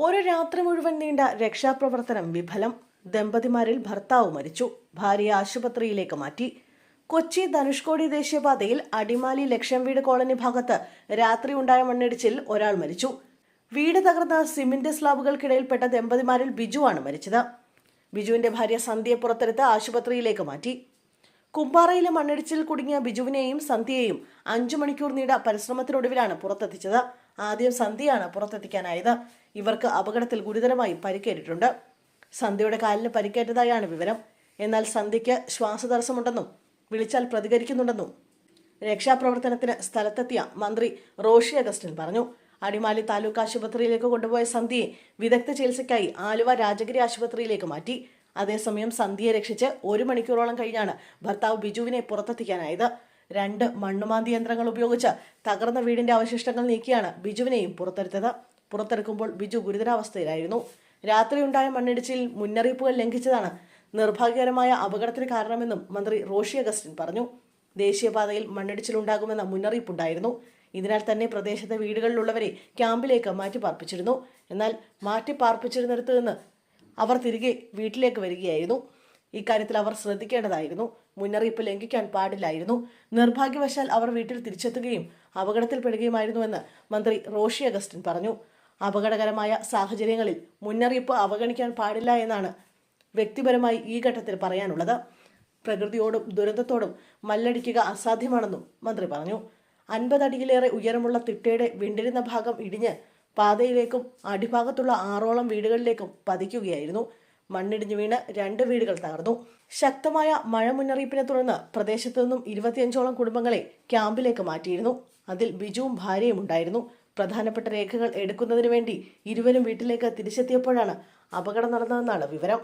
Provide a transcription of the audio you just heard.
ഒരു രാത്രി മുഴുവൻ നീണ്ട രക്ഷാപ്രവർത്തനം വിഫലം. ദമ്പതിമാരിൽ ഭർത്താവ് മരിച്ചു. ഭാര്യ ആശുപത്രിയിലേക്ക് മാറ്റി. കൊച്ചി ധനുഷ്കോടി ദേശീയപാതയിൽ അടിമാലി ലക്ഷം വീട് കോളനി ഭാഗത്ത് രാത്രി ഉണ്ടായ മണ്ണിടിച്ചിൽ ഒരാൾ മരിച്ചു. വീട് തകർന്ന സിമന്റ് സ്ലാബുകൾക്കിടയിൽപ്പെട്ട ദമ്പതിമാരിൽ ബിജുവാണ് മരിച്ചത്. ബിജുവിന്റെ ഭാര്യ സന്ധ്യയെ പുറത്തെടുത്ത് ആശുപത്രിയിലേക്ക് മാറ്റി. കുമ്പാറയിലെ മണ്ണിടിച്ചിൽ കുടുങ്ങിയ ബിജുവിനെയും സന്ധ്യയെയും അഞ്ചു മണിക്കൂർ നീണ്ട പരിശ്രമത്തിനൊടുവിലാണ് പുറത്തെത്തിച്ചത്. ആദ്യം സന്ധ്യയാണ് പുറത്തെത്തിക്കാനായത്. ഇവർക്ക് അപകടത്തിൽ ഗുരുതരമായി പരിക്കേറ്റിട്ടുണ്ട്. സന്ധ്യയുടെ കാലിന് പരിക്കേറ്റതായാണ് വിവരം. എന്നാൽ സന്ധ്യയ്ക്ക് ശ്വാസതടസ്സമുണ്ടെന്നും വിളിച്ചാൽ പ്രതികരിക്കുന്നുണ്ടെന്നും രക്ഷാപ്രവർത്തനത്തിന് സ്ഥലത്തെത്തിയ മന്ത്രി റോഷി അഗസ്റ്റിൻ പറഞ്ഞു. അടിമാലി താലൂക്ക് ആശുപത്രിയിലേക്ക് കൊണ്ടുപോയ സന്ധ്യയെ വിദഗ്ധ ചികിത്സയ്ക്കായി ആലുവ രാജഗിരി ആശുപത്രിയിലേക്ക് മാറ്റി. അതേസമയം സന്ധ്യയെ രക്ഷിച്ച് ഒരു മണിക്കൂറോളം കഴിഞ്ഞാണ് ഭർത്താവ് ബിജുവിനെ പുറത്തെത്തിക്കാനായത്. രണ്ട് മണ്ണുമാന്തി യന്ത്രങ്ങൾ ഉപയോഗിച്ച് തകർന്ന വീടിന്റെ അവശിഷ്ടങ്ങൾ നീക്കിയാണ് ബിജുവിനെയും പുറത്തെടുത്തത്. പുറത്തെടുക്കുമ്പോൾ ബിജു ഗുരുതരാവസ്ഥയിലായിരുന്നു. രാത്രിയുണ്ടായ മണ്ണിടിച്ചിൽ മുന്നറിയിപ്പുകൾ ലംഘിച്ചതാണ് നിർഭാഗ്യകരമായ അപകടത്തിന് കാരണമെന്നും മന്ത്രി റോഷി അഗസ്റ്റിൻ പറഞ്ഞു. ദേശീയപാതയിൽ മണ്ണിടിച്ചിലുണ്ടാകുമെന്ന മുന്നറിയിപ്പുണ്ടായിരുന്നു. ഇതിനാൽ തന്നെ പ്രദേശത്തെ വീടുകളിലുള്ളവരെ ക്യാമ്പിലേക്ക് മാറ്റി പാർപ്പിച്ചിരുന്നു എന്നാൽ മാറ്റി പാർപ്പിച്ചിരുന്നിടത്ത് നിന്ന് അവർ തിരികെ വീട്ടിലേക്ക് വരികയായിരുന്നു. ഇക്കാര്യത്തിൽ അവർ ശ്രദ്ധിക്കേണ്ടതായിരുന്നു. മുന്നറിയിപ്പ് ലംഘിക്കാൻ പാടില്ലായിരുന്നു. നിർഭാഗ്യവശാൽ അവർ വീട്ടിൽ തിരിച്ചെത്തുകയും അപകടത്തിൽപ്പെടുകയുമായിരുന്നുവെന്ന് മന്ത്രി റോഷി അഗസ്റ്റിൻ പറഞ്ഞു. അപകടകരമായ സാഹചര്യങ്ങളിൽ മുന്നറിയിപ്പ് അവഗണിക്കാൻ പാടില്ല എന്നാണ് വ്യക്തിപരമായി ഈ ഘട്ടത്തിൽ പറയാനുള്ളത്. പ്രകൃതിയോടും ദുരന്തത്തോടും മല്ലടിക്കുക അസാധ്യമാണെന്നും മന്ത്രി പറഞ്ഞു. അൻപതടിയിലേറെ ഉയരമുള്ള തിട്ടയുടെ വിണ്ടിരുന്ന ഭാഗം ഇടിഞ്ഞ് പാതയിലേക്കും അടിഭാഗത്തുള്ള ആറോളം വീടുകളിലേക്കും പതിക്കുകയായിരുന്നു. മണ്ണിടിഞ്ഞു വീണ് രണ്ട് വീടുകൾ തകർന്നു. ശക്തമായ മഴ മുന്നറിയിപ്പിനെ തുടർന്ന് പ്രദേശത്തു നിന്നും ഇരുപത്തിയഞ്ചോളം കുടുംബങ്ങളെ ക്യാമ്പിലേക്ക് മാറ്റിയിരുന്നു. അതിൽ ബിജുവും ഭാര്യയും ഉണ്ടായിരുന്നു. പ്രധാനപ്പെട്ട രേഖകൾ എടുക്കുന്നതിനു വേണ്ടി ഇരുവരും വീട്ടിലേക്ക് തിരിച്ചെത്തിയപ്പോഴാണ് അപകടം നടന്നതെന്നാണ് വിവരം.